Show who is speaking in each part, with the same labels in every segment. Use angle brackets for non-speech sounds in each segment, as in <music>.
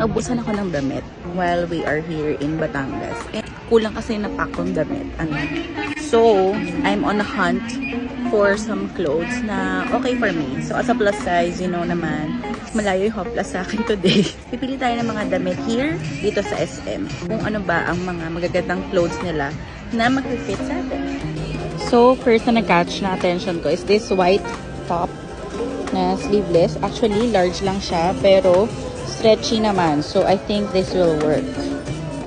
Speaker 1: Naubusan ako ng damit while we are here in Batangas. Eh, kulang kasi na pakong damit. Ano? So, I'm on a hunt for some clothes na okay for me. So, as a plus size, you know naman, malayo yung hoplas sa akin today. <laughs> Pipili tayo ng mga damit here, dito sa SM. Kung ano ba ang mga magagandang clothes nila na mag-fit sa atin. So, first na nag-catch na attention ko is this white top na sleeveless. Actually, large lang siya, pero stretchy naman. So, I think this will work.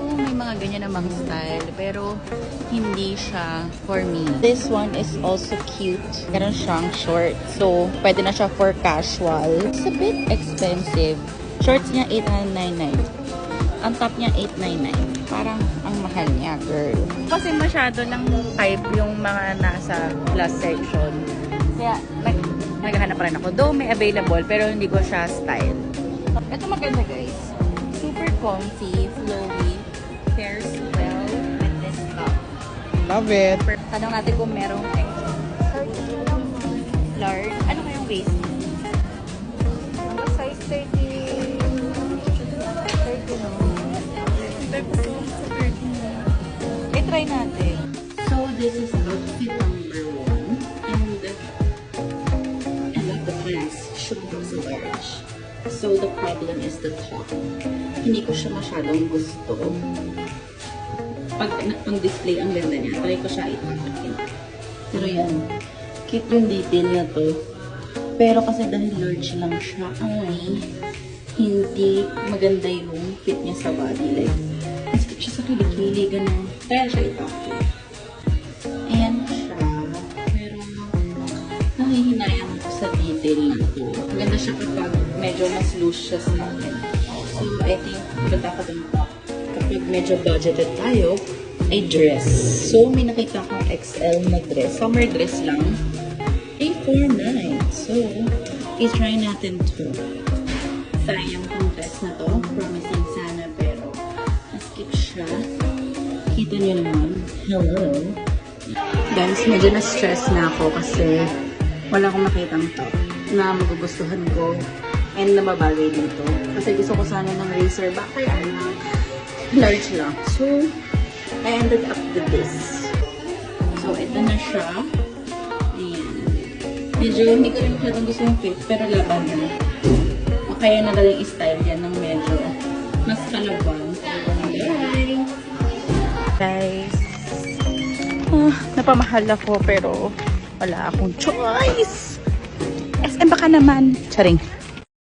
Speaker 1: Oh, may mga ganyan namang style, pero hindi siya for me. This one is also cute. Meron siyang short. So, pwede na siya for casual. It's a bit expensive. Shorts niya, 899. Ang top niya, 899. Parang ang mahal niya, girl. Kasi masyado lang type yung mga nasa plus section. Kaya, nag naghahanap rin ako. Though may available, pero hindi ko siya style. Ito maganda, guys. Super comfy, flowy, pairs well with this top.
Speaker 2: Love it.
Speaker 1: Tanong natin kung merong extra. Large. Ano kayong waist?
Speaker 3: Ano size 30? 30 no?
Speaker 1: I-try natin. So, this is outfit So, the problem is the top. Hindi ko siya masyadong gusto. Pag pang display ang ganda niya, try ko siya itakin. Pero yan, cute yung detail niya to. Pero kasi dahil large lang siya, ay hindi maganda yung fit niya sa body. Like, mas siya sa kilikili, ganun. Kaya siya itakin. Siya kapag medyo mas loose siya sa akin. So, I think, maganda ko din kapag medyo budgeted tayo, ay dress. So, may nakita akong XL na dress. Summer dress lang. Ay, 4.9. So, i-try natin to. Sayang tong dress na to. Promising sana, pero cute siya. Kita niyo naman. Hello. Guys, medyo na-stress na ako kasi wala akong makitang top na magugustuhan ko and na mabagay dito. Kasi gusto ko sana ng racer back kaya na large lang. So, I ended up with this. So, ito na siya. Ayan. Medyo hindi ko rin masyadong gusto yung fit, pero laban na. O kaya na lang yung style yan ng medyo mas kalabang. Bye! Guys, ah, napamahal ako pero wala akong choice. SM baka naman. Charing.